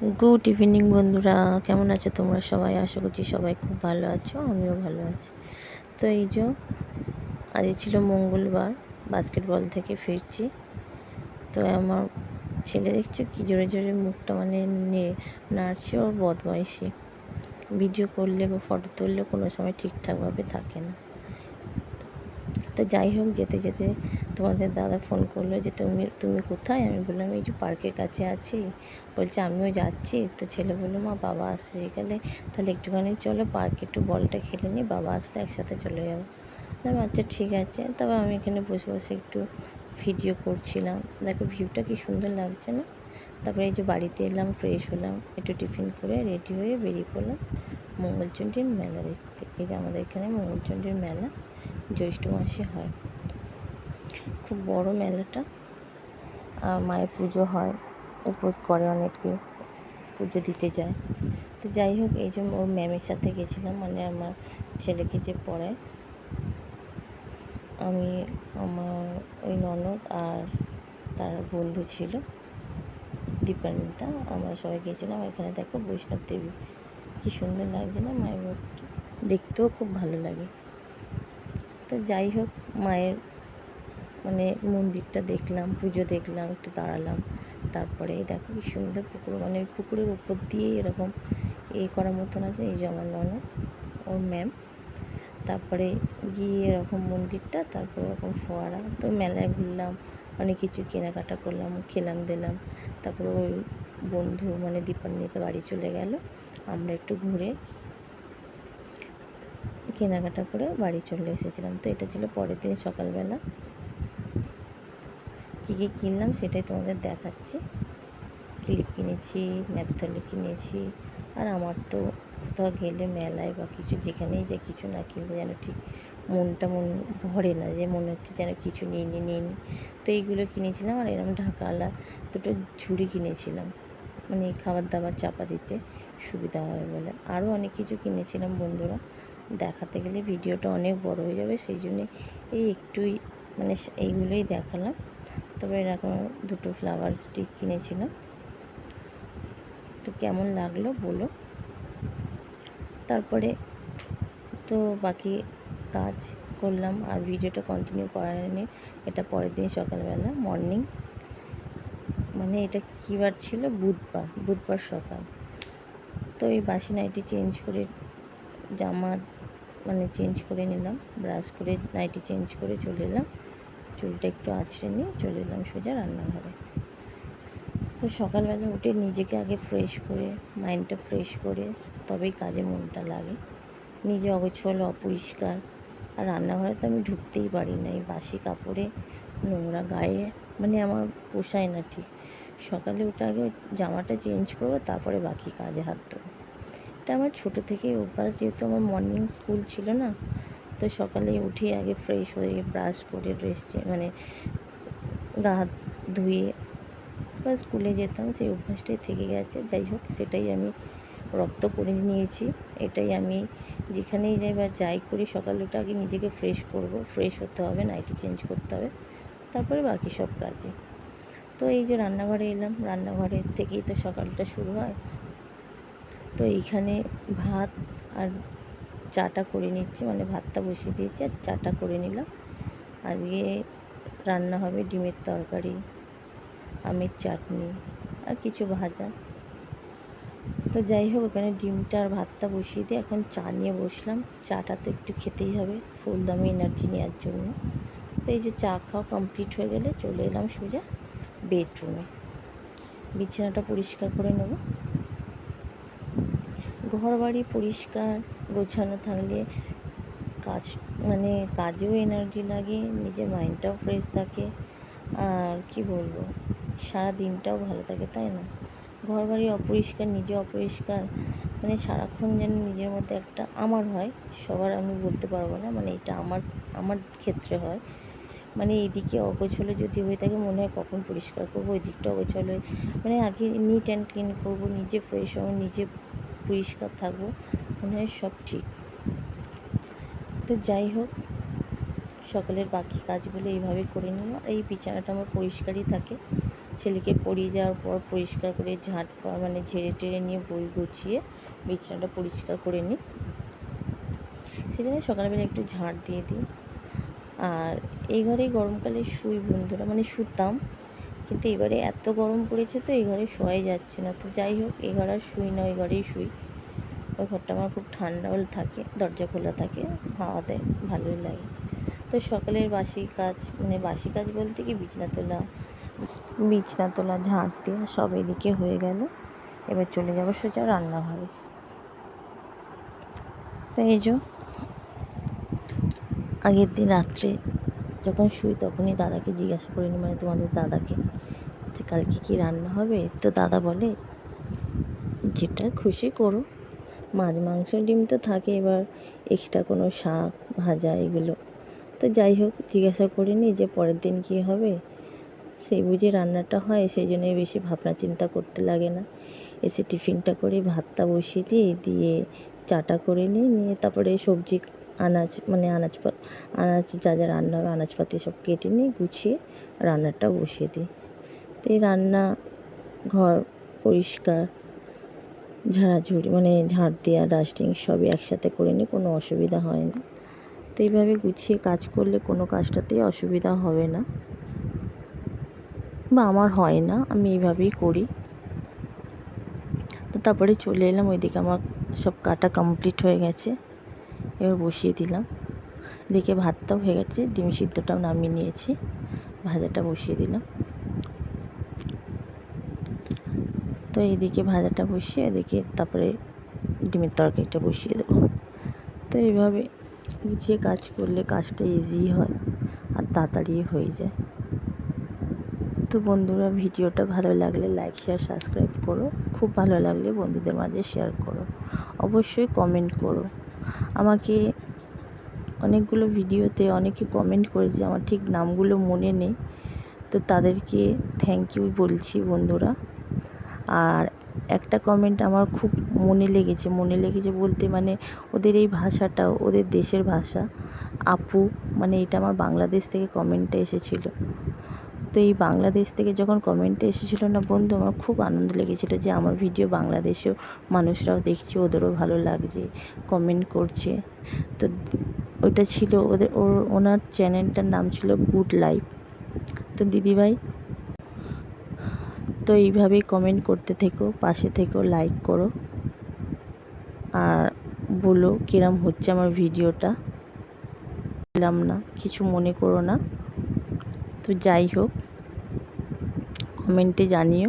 Good evening বন্ধুরা। কেমন আছো তোমরা সবাই? আশা করছি সবাই খুব ভালো আছো, আমিও ভালো আছি। তো এই যে আজ ছিল মঙ্গলবার বাস্কেটবল থেকে ফিরছি। তো আমার ছেলে দেখছ কি জোরে জোরে মুখটা মানে নাড়ছে, ওর বদমাইশি। ভিডিও করলে বা ফটো তুললে কোনো সময় ঠিকঠাকভাবে থাকে না। তো যাই হোক, যেতে যেতে তোমাদের দাদা ফোন করল যে, তুমি তুমি কোথায়? আমি বললাম, এই যে পার্কের কাছে আছি। বলছে, আমিও যাচ্ছি। তো ছেলে বলল, মা, বাবা আসছে গেলে তাহলে একটুখানি চলো পার্কে একটু বলটা খেলে নিই, বাবা আসলে একসাথে চলে যাব। বললাম আচ্ছা ঠিক আছে। তবে আমি এখানে বসে বসে একটু ভিডিও করছিলাম। দেখো ভিউটা কি সুন্দর লাগছে না? তারপরে এই যে বাড়িতে এলাম ফ্রেশ হলাম, একটু টিফিন করে রেডি হয়ে বেরিয়ে পড়লাম মঙ্গলচণ্ডীর মেলা দেখতে। এই যে আমাদের এখানে মঙ্গলচণ্ডীর মেলা। জ্যৈষ্ঠ মাসে হয়। খুব বড় মেলাটা। আর মায়ের পুজো হয়, উপোস করে অনেকে, পুজো দিতে যায়। তো যাই হোক, এই যে ওর ম্যামের সাথে গেছিলাম মানে আমার ছেলেকে যে পড়ায়, আমি, আমার ওই ননদ আর তার বন্ধু ছিল, দীপান্বিতা, আমরা সবাই গেছিলাম। এখানে দেখো বৈষ্ণব দেবী, কি সুন্দর লাগছে না মায়ের দেখতেও খুব ভালো লাগে। তো যাই হোক, মায়ের মানে মন্দিরটা দেখলাম, পুজো দেখলাম, একটু দাঁড়ালাম। তারপরে দেখো কি সুন্দর পুকুর মানে পুকুরের উপর দিয়ে এরকম এ করার মতন আছে, এই যে আমার ননদ, ওর ম্যাম। তারপরে গিয়ে এরকম মন্দিরটা, তারপরে এরকম ফোয়ারা, তো মেলায় ঘুরলাম, অনেক কিছু কেনাকাটা করলাম, খেলাম, দিলাম। তারপরে ওই বন্ধু মানে দীপান্বিতা বাড়ি চলে গেল, আমরা একটু ঘুরে কেনাকাটা করে বাড়ি চলে এসেছিলাম। তো এটা ছিল পরের দিন সকালবেলা। কী কী কিনলাম সেটাই তোমাদের দেখাচ্ছি। ক্লিপ কিনেছি, ন্যাপথলি কিনেছি, আর আমার তো কোথাও গেলে মেলায় বা কিছু যেখানেই যে কিছু না কিনলে যেন ঠিক মনটা মন ভরে না, যে মনে হচ্ছে যেন কিছু নিই নিয়ে নিই। তো এইগুলো কিনেছিলাম আর এরকম ঢাকাওয়ালা দুটো ঝুড়ি কিনেছিলাম। মানে খাবার দাবার চাপা দিতে সুবিধা হয় বলে। আরও অনেক কিছু কিনেছিলাম বন্ধুরা। দেখাতে গেলে ভিডিওটা অনেক বড় হয়ে যাবে, সেই জন্যে এই একটুই মানে এইগুলোই দেখালাম। তবে এরকম দুটো ফ্লাওয়ার স্টিক কিনেছিলাম। তো কেমন লাগল বলো। তারপরে তো বাকি কাজ করলাম, আর ভিডিওটা কন্টিনিউ করার নেই এটা পরের দিন সকালবেলা মর্নিং মানে এটা কী বার ছিল? বুধবার বুধবার সকাল। তো এই বাসি নাইটি চেঞ্জ করে জামা মানে চেঞ্জ করে নিলাম ব্রাশ করে নাইটি চেঞ্জ করে চলে এলাম। চুলটা একটু আছড়ে নিয়ে চলে এলাম সোজা রান্নাঘরে। তো সকালবেলা উঠে নিজেকে আগে ফ্রেশ করে মাইন্ডটা ফ্রেশ করে, তবেই কাজে মনটা লাগে। নিজে অগোছল, অপরিষ্কার। আর রান্নাঘরে তো আমি ঢুকতেই পারি না, এই বাসি কাপড়ে, নোংরা গায়ে মানে আমার পোষায় না ঠিক। সকালে উঠে আগে জামাটা চেঞ্জ করব, তারপরে বাকি কাজে হাত দেবো। এটা আমার ছোটো থেকেই অভ্যাস। যেহেতু আমার মর্নিং স্কুল ছিল না, তো সকালে উঠে আগে ফ্রেশ হয়ে ব্রাশ করে ড্রেস মানে গা হাত ধুয়ে বা স্কুলে যেতাম, সেই অভ্যাসটাই থেকে গেছে। যাই হোক, সেটাই আমি রপ্ত করে নিয়েছি। এটাই আমি যেখানেই যাই বা যাই করি সকালে উঠে আগে নিজেকে ফ্রেশ করব। ফ্রেশ হতে হবে নাইটি চেঞ্জ করতে হবে। তারপরে বাকি সব কাজে। তো এই যে রান্নাঘরে এলাম, রান্নাঘরের থেকেই তো সকালটা শুরু হয়। তো এইখানে ভাত আর চাটা করে নিচ্ছি মানে ভাতটা বসিয়ে দিয়েছি আর চাটা করে নিলাম। আজকে রান্না হবে ডিমের তরকারি, আমের চাটনি আর কিছু ভাজা। তো যাই হোক, ওখানে ডিমটা আর ভাতটা বসিয়ে দিয়ে এখন চা নিয়ে বসলাম। চাটা তো একটু খেতেই হবে ফুলদামি এনার্জি নেওয়ার জন্য। তো এই যে চা খাওয়া কমপ্লিট হয়ে গেলে চলে এলাম সোজা বেডরুমে। বিছানাটা পরিষ্কার করে নেব। ঘর বাড়ি পরিষ্কার, গোছানো থাকলে কাজ মানে কাজেও এনার্জি লাগে, নিজের মাইন্ডটাও ফ্রেশ থাকে। আর কি বলব, সারা দিনটাও ভালো থাকে, তাই না? ঘর বাড়ি অপরিষ্কার, নিজে অপরিষ্কার মানে সারাক্ষণ যেন নিজের মধ্যে একটা আমার হয়, সবার আমি বলতে পারব না মানে এটা আমার আমার ক্ষেত্রে হয়। মানে এদিকে অগোছলে যদি হয়ে থাকে, মনে হয় কখন পরিষ্কার করব ওই দিকটা অগোছলে মানে আগে নিট অ্যান্ড ক্লিন করব, নিজে ফ্রেশ হব, নিজে পরিষ্কার থাকব, মনে হয় সব ঠিক। তো যাই হোক, সকালের বাকি কাজগুলো এইভাবে করে আর এই বিছানাটা আমার পরিষ্কারই থাকে। ছেলেকে পড়িয়ে যাওয়ার পর পরিষ্কার করে ঝাঁট মানে ঝেড়ে টেড়ে নিয়ে বই গুছিয়ে বিছানাটা পরিষ্কার করে নিই। সেজন্য সকালবেলা একটু ঝাঁট দিয়ে দিই। আর এই ঘরেই গরমকালে শুই বন্ধুরা মানে শুতাম। কিন্তু এবারে এত গরম পড়েছে তো এই ঘরে শোয়াই যাচ্ছে না। তো যাই হোক, এই ঘর আর শুই না, ওই ঘরেই শুই। ওই ঘরটা আমার খুব ঠান্ডা থাকে, দরজা খোলা থাকে, হাওয়া দেয়, ভালোই লাগে। তো সকালের বাসি কাজ মানে বাসি কাজ বলতে কি, বিছনা তোলা বিছনা তোলা, ঝাঁট দেওয়া সব এদিকে হয়ে গেল। এবার চলে যাব সোজা রান্নাঘরে। তো এই যে, আগের দিন রাত্রে যখন শুই তখনই দাদাকে জিজ্ঞাসা করে মানে তোমাদের দাদাকে? যে কালকে কি রান্না হবে? তো দাদা বলে, যেটা খুশি করো। মাছ, মাংস, ডিম তো থাকে, এবার এক্সট্রা কোনো শাক, ভাজা, এগুলো। তো যাই হোক, জিজ্ঞাসা করে নিই যে পরের দিন কী হবে? সেই বুঝে রান্নাটা হয়, সেই জন্যই বেশি ভাবনা চিন্তা করতে লাগে না। এসে টিফিনটা করে ভাতটা বসিয়ে দিই, দিয়ে চাটা করে নিই, নিয়ে তারপরে সবজি আনাজ মানে আনাজ আনাজ, যা যা রান্না হবে, আনাজপাতি সব কেটে নিয়ে গুছিয়ে রান্নাটা বসিয়ে দিই। তো এই রান্না ঘর পরিষ্কার, ঝাড়াঝুড়ি মানে ঝাঁট দেওয়া ডাস্টিং সবই একসাথে করে নিই, কোনো অসুবিধা হয় না। তো এইভাবে গুছিয়ে কাজ করলে কোনো কাজটাতেই অসুবিধা হবে না। বা আমার হয় না, আমি এইভাবেই করি। তো তারপরে চলে এলাম, ওইদিকে আমার সব কাটা কমপ্লিট হয়ে গেছে। এবার বসিয়ে দিলাম। দেখে ভাতটাও হয়ে গেছে, ডিম সিদ্ধটাও নামিয়ে নিয়েছি। ভাজাটা বসিয়ে দিলাম। তো এইদিকে ভাজাটা বসিয়ে, এদিকে তারপরে ডিমের তরকারিটা বসিয়ে দেবো। তো এইভাবে গুছিয়ে কাজ করলে কাজটা ইজি হয় আর তাড়াতাড়ি হয়ে যায়। তো বন্ধুরা, ভিডিওটা ভালো লাগলে লাইক শেয়ার সাবস্ক্রাইব করো। খুব ভালো লাগলে বন্ধুদের মাঝে শেয়ার করো। অবশ্যই কমেন্ট করো। আমাকে অনেকগুলো ভিডিওতে অনেকে কমেন্ট করেছে আমার ঠিক নামগুলো মনে নেই। তো তাদেরকে থ্যাংক ইউ বলছি বন্ধুরা। আর একটা কমেন্ট আমার খুব মনে লেগেছে। মনে লেগেছে বলতে মানে ওদের এই ভাষাটা, ওদের দেশের ভাষা। আপু মানে এটা আমার বাংলাদেশ থেকে কমেন্টটা এসেছিল। তো এই বাংলাদেশ থেকে যখন কমেন্টটা এসেছিল না, বন্ধু, আমার খুব আনন্দ লেগেছিলো যে আমার ভিডিও বাংলাদেশেও মানুষরাও দেখছে, ওদেরও ভালো লাগছে কমেন্ট করছে। তো ওইটা ছিল ওদের, ওর, ওনার চ্যানেলটার নাম ছিল গুড লাইফ তো দিদিভাই তো এইভাবেই কমেন্ট করতে থেকো, পাশে থেকো লাইক করো। আর বলো কিরম হচ্ছে আমার ভিডিওটা বললাম না, কিছু মনে করো না। তো যাই হোক, কমেন্টে জানিও।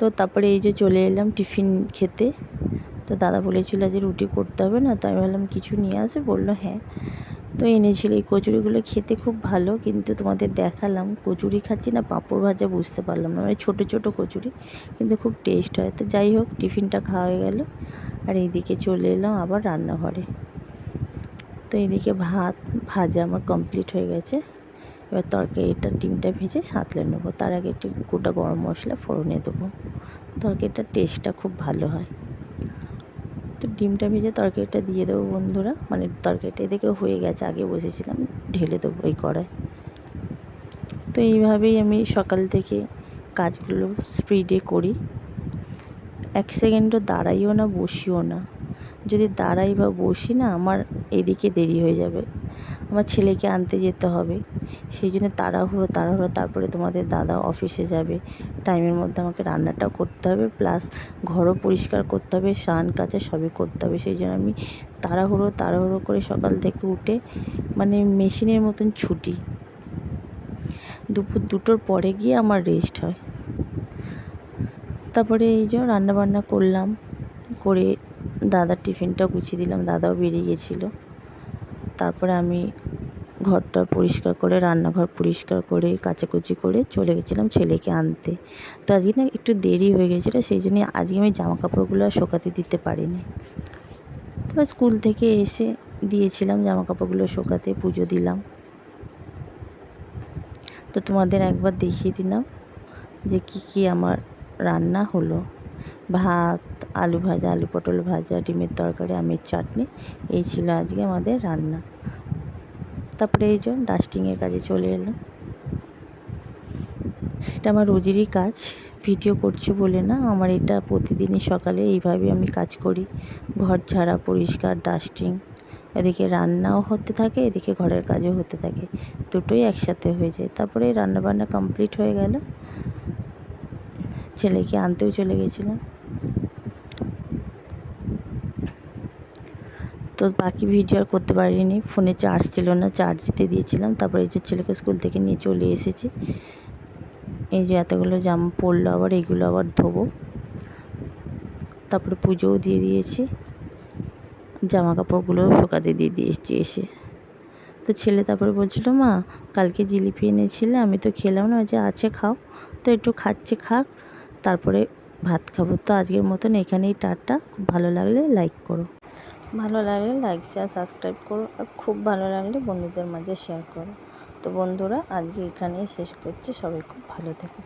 তো তারপরে এই যে চলে এলাম টিফিন খেতে। তো দাদা বলেছিল যে রুটি করতে হবে না তো আমি ভাবলাম কিছু নিয়ে আসবে বলল হ্যাঁ। তো এনেছিল এই কচুরিগুলো খেতে খুব ভালো, কিন্তু তোমাদের দেখালাম, কচুরি খাচ্ছি না, পাঁপড় ভাজা বুঝতে পারলাম না মানে ছোটো ছোটো কচুরি, কিন্তু খুব টেস্ট হয়। তো যাই হোক, টিফিনটা খাওয়া হয়ে গেল। আর এইদিকে চলে এলাম আবার রান্নাঘরে। তো এদিকে ভাত ভাজা আমার কমপ্লিট হয়ে গেছে। এবার তরকারিটা ডিমটা ভেজে সাঁতলে নেব। তার আগে একটু গোটা গরম মশলা ফোড়নে দেবো। তরকারিটার টেস্টটা খুব ভালো হয়। তো ডিমটা ভেজে তরকারিটা দিয়ে দেবো বন্ধুরা। মানে তরকারিটা এদিকে হয়ে গেছে, আগে বসেছিলাম, ঢেলে দেবো এই কড়াই। তো এইভাবেই আমি সকাল থেকে কাজগুলো স্পিডে করি। এক সেকেন্ডও দাঁড়াইও না, বসিও না। যদি দাঁড়াই বা বসি না, আমার এদিকে দেরি হয়ে যাবে। আমার ছেলেকে আনতে যেতে হবে। সেই জন্য তাড়াহুড়ো তাড়াহুড়ো, তারপরে তোমাদের দাদা অফিসে যাবে। টাইমের মধ্যে আমাকে রান্নাটাও করতে হবে প্লাস ঘরও পরিষ্কার করতে হবে, স্নান কাচা সবই করতে হবে। সেই জন্য আমি তাড়াহুড়ো তাড়াহুড়ো করে সকাল থেকে উঠে মানে মেশিনের মতন ছুটি। দুপুর দুটোর পরে গিয়ে আমার রেস্ট হয়। তারপরে এই যে রান্নাবান্না করলাম, করে দাদার টিফিনটাও গুছিয়ে দিলাম, দাদাও বেরিয়ে গেছিল। তারপরে আমি ঘরটা পরিষ্কার করে, রান্নাঘর পরিষ্কার করে, কাচাকুচি করে চলে গেছিলাম ছেলেকে আনতে। তো আজকে না একটু দেরি হয়ে গেছিল, সেই জন্যে আজকে আমি জামা কাপড়গুলো আর শোকাতে দিতে পারিনি। তারপর স্কুল থেকে এসে দিয়েছিলাম জামা কাপড়গুলো শোকাতে, পুজো দিলাম। তো তোমাদের একবার দেখিয়ে দিলাম যে কী কী আমার রান্না হলো। ভাত, আলু ভাজা, আলু পটল ভাজা, ডিমের তরকারি, আমের চাটনি, এই ছিল আজকে আমাদের রান্না। তারপরে এই যে ডাস্টিংয়ের কাজে চলে এলাম। এটা আমার রোজেরই কাজ ভিডিও করছি বলে না, আমার এটা প্রতিদিনই সকালে এইভাবে আমি কাজ করি। ঘর ঝাড়া, পরিষ্কার ডাস্টিং এদিকে রান্নাও হতে থাকে, এদিকে ঘরের কাজও হতে থাকে। দুটোই একসাথে হয়ে যায়। তারপরে রান্না বান্না কমপ্লিট হয়ে গেল। ছেলেকে আনতেও চলে গেছিলাম। তো বাকি ভিডিও আর করতে পারিনি। ফোনে চার্জ ছিল না চার্জ দিতে দিয়েছিলাম। তারপরে এই যে ছেলেকে স্কুল থেকে নিয়ে চলে এসেছি। এই যে এতগুলো জামা পরলো আবার এইগুলো আবার ধোবো। তারপরে পুজোও দিয়ে দিয়েছি। জামা কাপড়গুলোও শুকাতে দিয়ে দিয়েছি এসে। তো ছেলে তারপরে বলছিল, মা, কালকে জিলিপি এনেছিলে, আমি তো খেলাম না। যে আছে খাও। তো একটু খাচ্ছে, খাক। তারপরে ভাত খাব। তো আজকের মতন এখানেই টাটা। খুব ভালো লাগলে লাইক করো। ভালো লাগলে লাইক শেয়ার সাবস্ক্রাইব করো। আর খুব ভালো লাগলে বন্ধুদের মাঝে শেয়ার করো। তো বন্ধুরা, আজকে এখানেই শেষ করছি। সবাই খুব ভালো থেকো।